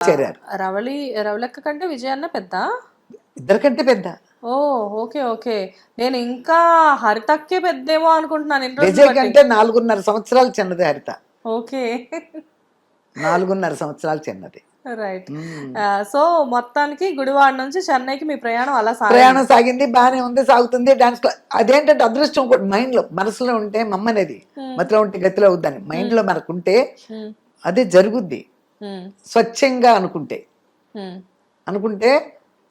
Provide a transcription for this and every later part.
చేరారు. రవళి రవళక్క కంటే విజయన్న పెద్ద? ఇద్దరికంటే పెద్ద. ఓ ఓకే ఓకే. నేను ఇంకా హరితక్కే పెద్దేమో అనుకుంటున్నాను విజయ్. కంటే నాలుగున్నర సంవత్సరాలు చిన్నది హరిత. ఓకే. నాలుగున్నర సంవత్సరాలు చిన్నది. రైట్. సో మొత్తానికి గుడివాడ నుంచి చెన్నైకి మీ ప్రయాణం అలా ప్రయాణం సాగింది బాగానే ఉంది సాగుతుంది డాన్స్ క్లాస్ అదేంటంటే అదృష్టం మైండ్లో మనసులో ఉంటే మమ్మనేది. మతిలో ఉంటే గతిలో అవుద్దని. మైండ్లో మనకుంటే. అదే జరుగుద్ది. స్వచ్ఛంగా అనుకుంటే. అనుకుంటే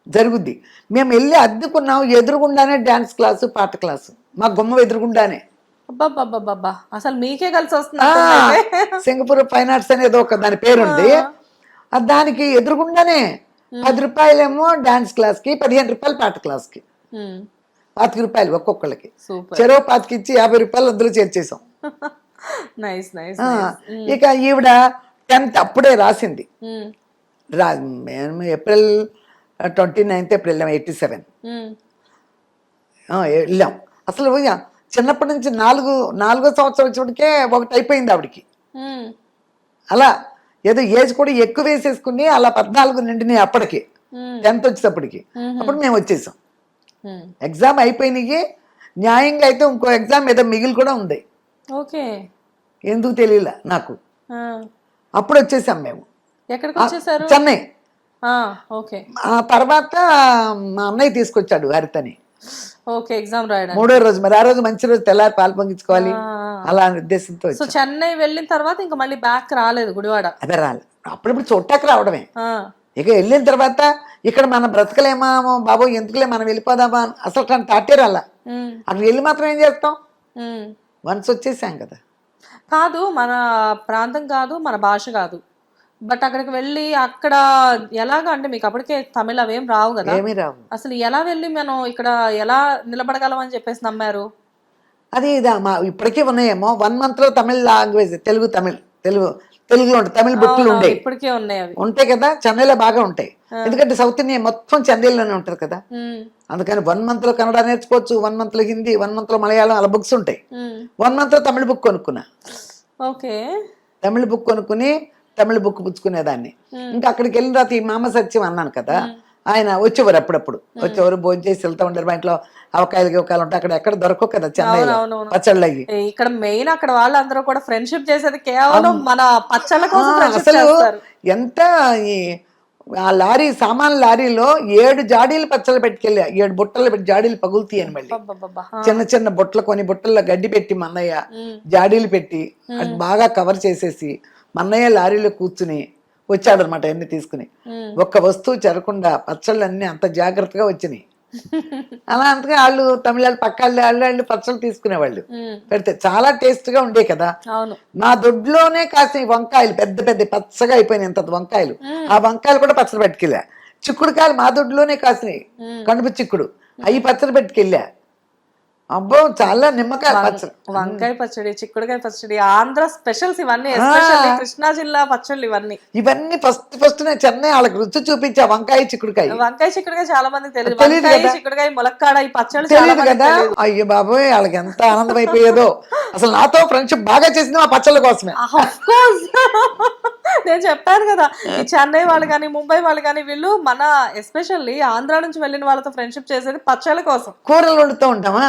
జరుగుద్ది. మేము వెళ్ళి అద్దుకున్నాం ఎదురుగుండానే డాన్స్ క్లాసు పాట క్లాసు. మా గుమ్మ ఎదురుగుండానే. అసలు మీకే కలిసి వస్తుంది సింగపూర్ ఫైన్ ఆర్ట్స్ అనేది ఒక దాని పేరుంది. దానికి ఎదురుగుండానే పది రూపాయలేమో డాన్స్ క్లాస్కి పదిహేను రూపాయలు పాట క్లాస్కి పాతిక రూపాయలు ఒక్కొక్కళ్ళకి. సూపర్. చెరో పాతికి ఇచ్చి యాభై రూపాయలు అందులో చేర్చేసాం నైస్ ఇక ఈవిడ టెన్త్ అప్పుడే రాసింది. రా మేము April twenty ninth April eighty seven. వెళ్ళాం. అసలు చిన్నప్పటి నుంచి నాలుగు నాలుగో సంవత్సరం వచ్చేప్పటికే ఒకటి అయిపోయింది ఆవిడకి. అలా ఏదో ఏజ్ కూడా ఎక్కువ వేసేసుకుని అలా పద్నాలుగు నిండినాయి అప్పటికి. టెన్త్ వచ్చేటప్పటికి అప్పుడు మేము వచ్చేసాం. ఎగ్జామ్ అయిపోయినాయి. న్యాయంగా అయితే ఇంకో ఎగ్జామ్ ఏదో మిగిలి కూడా ఉంది. ఓకే. ఎందుకు తెలియలే నాకు. అప్పుడు వచ్చేసాం మేము. ఎక్కడికి వచ్చేసారు? చెన్నై. ఓకే. ఆ తర్వాత మా అన్నయ్య తీసుకొచ్చాడు హరితని. ఓకే ఎగ్జామ్ మూడో రోజు మరి ఆ రోజు మంచి రోజు తెల్లారి పాలు పొంగించుకోవాలి. అలా ఉద్దేశంతో సో చెన్నై వెళ్ళిన తర్వాత ఇంకా మళ్ళీ బ్యాక్ రాలేదు గుడివాడ? అదే రాలి. అప్పుడప్పుడు చూడటానికి రావడమే. ఇక వెళ్ళిన తర్వాత ఇక్కడ మనం బ్రతకలేమా బాబు ఎందుకులే మనం వెళ్ళిపోదామా అసలు తాటే రాలా అక్కడ వెళ్ళి మాత్రం ఏం చేస్తాం. వన్స్ వచ్చేసాం కదా. కాదు మన ప్రాంతం కాదు మన భాష కాదు. బట్ అక్కడికి వెళ్ళి అక్కడ ఎలాగా అంటే మీకు అప్పటికే తమిళ అవేం రావు కదా. ఏమీ రావు. అసలు ఎలా వెళ్ళి మనం ఇక్కడ ఎలా నిలబడగలం అని చెప్పేసి నమ్మారు? అది ఇదా మా ఇప్పటికీ ఉన్నాయేమో. వన్ మంత్లో తమిళ లాంగ్వేజ్ తెలుగు తమిళ్ తెలుగు. తెలుగులో ఉంటాయి తమిళ బుక్కులు ఉండే. ఇప్పటికే ఉన్నాయి ఉంటాయి కదా చెన్నైలో బాగా ఉంటాయి. ఎందుకంటే సౌత్ ఇండియా మొత్తం చెన్నైలోనే ఉంటుంది కదా. అందుకని వన్ మంత్లో కన్నడ నేర్చుకోవచ్చు వన్ మంత్లో హిందీ వన్ మంత్లో మలయాళం అలా బుక్స్ ఉంటాయి. వన్ మంత్లో తమిళ బుక్ కొనుక్కున్నా. ఓకే. తమిళ బుక్ కొనుక్కుని తమిళ బుక్ పుచ్చుకునేదాన్ని. ఇంకా అక్కడికి వెళ్ళిన తర్వాత ఈ మామ సత్యం అన్నాను కదా ఆయన వచ్చేవారు అప్పుడప్పుడు. వచ్చేవారు భోజనం చేసి వెళ్తా ఉంటారు మా ఇంట్లో అవకాయలు గివకాయలు ఉంటాయి. అక్కడ ఎక్కడ దొరకవు కదా చెన్నైలో. అవునవును. పచ్చళ్ళు ఇక్కడ మెయిన్ అక్కడ వాళ్ళందరూ కూడా ఫ్రెండ్షిప్ చేసేది కేవలం మన పచ్చళ్ళ కోసం అసలు ఎంత ఈ ఆ లారీ సామాన్ లారీలో ఏడు జాడీలు పచ్చళ్ళు పెట్టుకెళ్ళా. ఏడు బుట్టలు పెట్టి జాడీలు పగులుతాయని మళ్ళీ. అబ్బబ్బబ్బా. ఆ, చిన్న చిన్న బుట్టలు కొన్ని బుట్టల్లో గడ్డి పెట్టి మన్నయ్య జాడీలు పెట్టి అది బాగా కవర్ చేసేసి మన్నయ్య లారీలో కూర్చుని వచ్చాడు అనమాట అన్ని తీసుకుని. ఒక్క వస్తువు చెరకుండా పచ్చళ్ళు అన్ని అంత జాగ్రత్తగా వచ్చినాయి. అలా అంతగా వాళ్ళు తమిళ పక్క వాళ్ళు వాళ్ళు పచ్చళ్ళు తీసుకునేవాళ్ళు. పెడితే చాలా టేస్ట్గా ఉండే కదా. మా దొడ్లోనే కాసిన వంకాయలు పెద్ద పెద్ద పచ్చగా అయిపోయినాయి ఇంత వంకాయలు. ఆ వంకాయలు కూడా పచ్చడి పెట్టుకెళ్ళా. చిక్కుడుకాయలు మా దొడ్లోనే కాసినాయి. కడుపు చిక్కుడు. అవి పచ్చడి పెట్టుకెళ్ళా. అబ్బో చాలా నిమ్మకాయ పచ్చడి. వంకాయ పచ్చడి చిక్కుడుకాయ పచ్చడి ఆంధ్ర స్పెషల్స్ ఇవన్నీ ఎస్పెషల్లీ కృష్ణా జిల్లా పచ్చళ్ళు ఇవన్నీ. ఇవన్నీ ఫస్ట్ ఫస్ట్ నేను చెన్నై వాళ్ళకి రుచి చూపించా వంకాయ చిక్కుడుకాయ. వంకాయ చిక్కుడుకాయ చాలా మందికి తెలియదు. వంకాయ. చిక్కుడుకాయ ములక్కాడ ఈ పచ్చళ్ళు తెలియదు కదా. అయ్యో బాబోయ్ వాళ్ళకి ఎంత ఆనందం అయిపోయేదో. అసలు నాతో ఫ్రెండ్షిప్ బాగా చేసింది మా పచ్చళ్ళ కోసమే. నేను చెప్పాను కదా ఈ చెన్నై వాళ్ళు కానీ ముంబై వాళ్ళు కానీ వీళ్ళు మన ఎస్పెషల్లీ ఆంధ్ర నుంచి వెళ్ళిన వాళ్ళతో ఫ్రెండ్షిప్ చేసేది పచ్చళ్ళ కోసం. కూరలు వండుతూ ఉంటామా?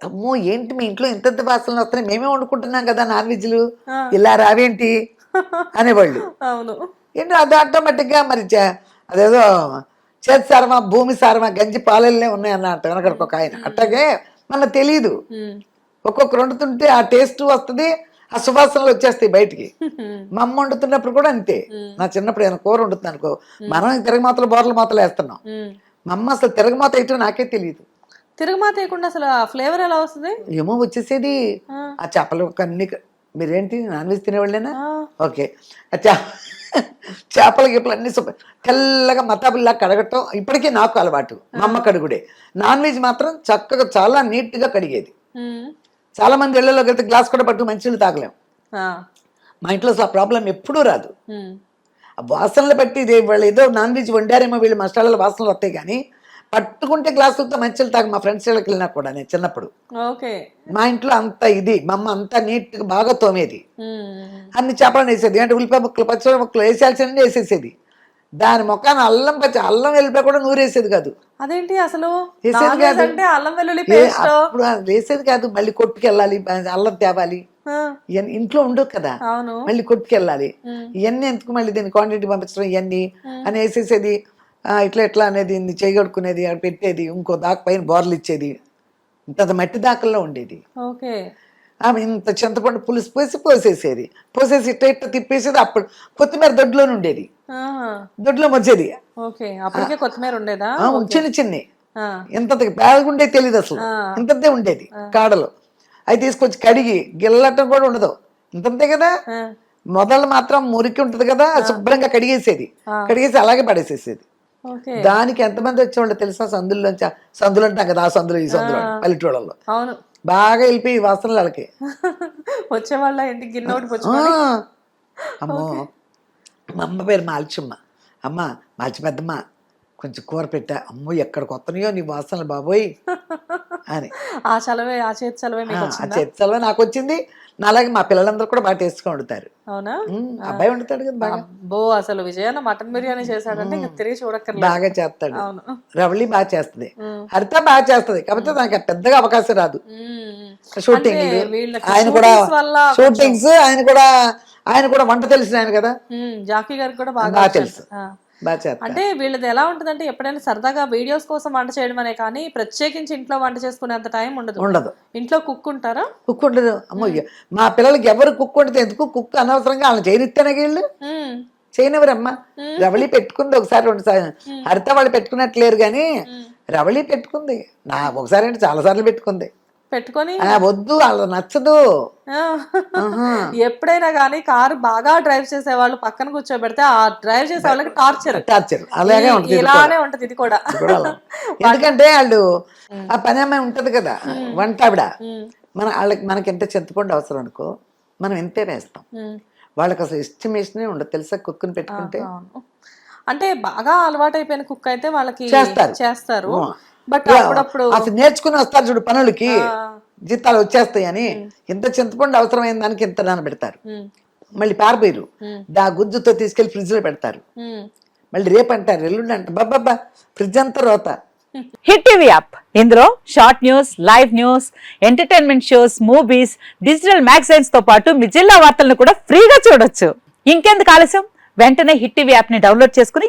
అమ్మో ఏంటి మీ ఇంట్లో ఇంత వాసనలు వస్తున్నాయి? మేమే వండుకుంటున్నాం కదా నాన్ వెజ్లు. ఇలా రావేంటి? అనేవాళ్ళు. అవును. ఏంటో అది ఆటోమేటిక్గా మరి అదేదో చేతి సారమా భూమి సారమా గంజి పాలల్లే ఉన్నాయి అన్నట్టు వెనకడికి ఒక ఆయన అట్లాగే మనకు తెలియదు ఉమ్. ఒక్కొక్కరు వండుతుంటే ఆ టేస్ట్ వస్తుంది ఆ సువాసనలు వచ్చేస్తాయి బయటికి. మా అమ్మ వండుతున్నప్పుడు కూడా అంతే. నా చిన్నప్పుడు ఏదైనా కూర వండుతుంది అనుకో మనం తిరగమాతలు బోర్ల మాతలు వేస్తున్నాం. మా అమ్మ అసలు తిరగమాత వేయటం నాకే తెలియదు తిరుగుమాత వేయకుండా అసలు ఆ ఫ్లేవర్ ఎలా వస్తుంది? ఏమో వచ్చేసేది. ఆ. చేపలు అన్ని మీరేంటి నాన్ వెజ్ తినేవాళ్ళేనా? ఓకే. ఆ చేపల గిప్పలు అన్ని సూపర్. తెల్లగా మతాబుల్లా కడగటం ఇప్పటికీ నాకు అలవాటు. మా అమ్మ కడుగుడే. నాన్ వెజ్ మాత్రం చక్కగా చాలా నీట్గా కడిగేది. చాలా మంది ఇళ్ళలోకి వెళ్తే గ్లాస్ కూడా పట్టు మంచినీళ్ళు తాగలేం. ఆ, మా ఇంట్లో అసలు ఆ ప్రాబ్లం ఎప్పుడూ రాదు. ఆ వాసనలు బట్టి ఇది వాళ్ళు ఏదో నాన్ వెజ్ వండారేమో వీళ్ళు మసాలాల వాసనలు వస్తాయి కానీ పట్టుకుంటే గ్లాసులతో మంచిలు తాగు మా ఫ్రెండ్స్ ఇళ్ళకి వెళ్ళినా కూడా నేను చిన్నప్పుడు. ఓకే. మా ఇంట్లో అంత ఇది మా అమ్మ అంతా నీట్గా బాగా తోమేది. అన్ని చేపలను వేసేది అంటే ఉల్లిపాయ ముక్కలు పచ్చడి ముక్కలు వేసేయాల్సింది వేసేసేది. దాని మొక్కన అల్లం పచ్చి అల్లం వెళ్ళిపోయి కూడా నూరేసేది కాదు. అదేంటి అసలు? వేసేది కాదు. అంటే అల్లం వెల్లుల్లి అప్పుడు వేసేది కాదు. మళ్ళీ కొట్టుకెళ్ళాలి అల్లం తేవాలి. ఇవన్నీ ఇంట్లో ఉండవు కదా. మళ్ళీ కొట్టుకెళ్ళాలి. ఇవన్నీ ఎందుకు మళ్ళీ దీన్ని క్వాంటిటీ పంపించడం ఇవన్నీ అని వేసేసేది ఇట్లా ఎట్లా అనేది చేయగడుకునేది పెట్టేది ఇంకో దాకా పైన బోర్లు ఇచ్చేది. ఇంత మట్టి దాకల్లో ఉండేది. ఓకే. ఆమె ఇంత చింతపండు పులుసు పోసి పోసేసేది. పోసేసి ఇట్లా ఇట్లా తిప్పేసేది అప్పుడు కొత్తిమీర దొడ్లోనే ఉండేది. దొడ్లో అప్పటికే కొత్తిమీర ఉండేదా? చిన్న చిన్ని. ఇంత పేదగుండే తెలియదు అసలు. ఆ. ఇంతంతే ఉండేది కాడలు. అవి తీసుకొచ్చి కడిగి గిల్లటం కూడా ఉండదు. ఇంతంతే కదా. మొదలు మాత్రం మురికి ఉంటది కదా? శుభ్రంగా కడిగేసేది. కడిగేసి అలాగే పడేసేసేది. దానికి ఎంతమంది వచ్చేవాళ్ళు తెలుసా? సందుల్లోంచి సందులు అంటాం కదా ఆ సందులో ఈ సందులో పల్లెటూళ్ళలో అవును. బాగా వెళ్ళిపోయి వాసనలు వాళ్ళకి వచ్చే వాళ్ళ గిన్నె పుచ్చుకొని? అమ్మో. మా అమ్మ పేరు మాల్చమ్మ. అమ్మ మాల్చి పెద్దమ్మ కొంచెం కూర పెట్టా. అమ్మో ఎక్కడికి వస్తున్నాయో నీ వాసనలు బాబోయ్. అని. ఆ చలవే ఆ చేతి చలవే ఆ, వచ్చిందా చెత్తలో నాకు వచ్చింది అలాగే మా పిల్లలందరూ కూడా బాగా టేస్ట్గా వండుతారు. అవునా? అబ్బాయి వండుతాడు కదా బాగా. అబ్బో అసలు విజయన్న మటన్ బిర్యానీ చేశాడంటే ఇంకా తిరిగి చూడక్కర్లేదు. బాగా చేస్తాడు. అవును. రవళి బాగా చేస్తుంది. హరిత బాగా చేస్తుంది. కాకపోతే నాకు పెద్దగా అవకాశం రాదు. షూటింగ్ ఆయన కూడా షూటింగ్స్ ఆయన కూడా ఆయన కూడా వంట తెలిసిన ఆయన కదా. జాకీ గారికి కూడా బాగా. తెలుసు. అంటే వీళ్ళది ఎలా ఉంటుందంటే ఎప్పుడైనా సరదాగా వీడియోస్ కోసం వంట చేయడం అనే కానీ ప్రత్యేకించి ఇంట్లో వంట చేసుకునేంత టైం ఉండదు. ఉండదు. ఇంట్లో కుక్ ఉంటారా? కుక్ ఉండదు. అమ్మో మా పిల్లలకి ఎవరు కుక్ ఉండదు ఎందుకు కుక్ అనవసరంగా వాళ్ళని చేయనిస్తేనే వీళ్ళు? ఉమ్, చేయనివ్వరమ్మా. రవళి పెట్టుకుంది ఒకసారి రెండు సార్లు. హరిత వాళ్ళు పెట్టుకున్నట్లేరు కానీ రవళి పెట్టుకుంది. నా ఒకసారి అంటే చాలా సార్లు పెట్టుకుంది. పెట్టుకొని వద్దు వాళ్ళ నచ్చదు. ఎప్పుడైనా కానీ కారు బాగా డ్రైవ్ చేసే వాళ్ళు పక్కన కూర్చోబెడితే ఆ డ్రైవ్ చేసే వాళ్ళకి టార్చర్ టార్చర్ అలాగే ఉంటుంది. ఇలానే ఉంటది ఇది కూడా అలా. ఎందుకంటే వాళ్ళు ఆ పని అమ్మాయి ఉంటది కదా వంట ఆవిడ మన వాళ్ళకి మనకి ఎంత చింతపండు అవసరం అనుకో మనం ఎంతే వేస్తాం. వాళ్ళకి అసలు ఎస్టిమేషనే ఉండదు తెలుసా కుక్కుని పెట్టుకుంటే. అంటే బాగా అలవాటైపోయిన కుక్ అయితే వాళ్ళకి చేస్తారు. చేస్తారు. బట్ అప్పుడప్పుడు అసలు నేర్చుకుని వస్తారు చూడు పనులకి. జీతాలు వచ్చేస్తాయని. ఇంత చింతపండు అవసరమైన దానికి ఇంత నానబెడతారు మళ్ళీ పారిపోయారు దా గుజ్జుతో తీసుకెళ్ళి ఫ్రిడ్జ్లో పెడతారు. మళ్ళీ రేపు అంటారు ఎల్లుండి అంటారు. బాబ్బా ఫ్రిడ్జ్ అంతా రోత. Hit TV app. ఇందులో short news live news entertainment shows movies digital మ్యాగజైన్స్తో పాటు మీ జిల్లా వార్తలను కూడా ఫ్రీగా చూడొచ్చు. ఇంకెందుకు ఆలస్యం? వెంటనే హిట్ టీవీ యాప్ని డౌన్లోడ్ చేసుకుని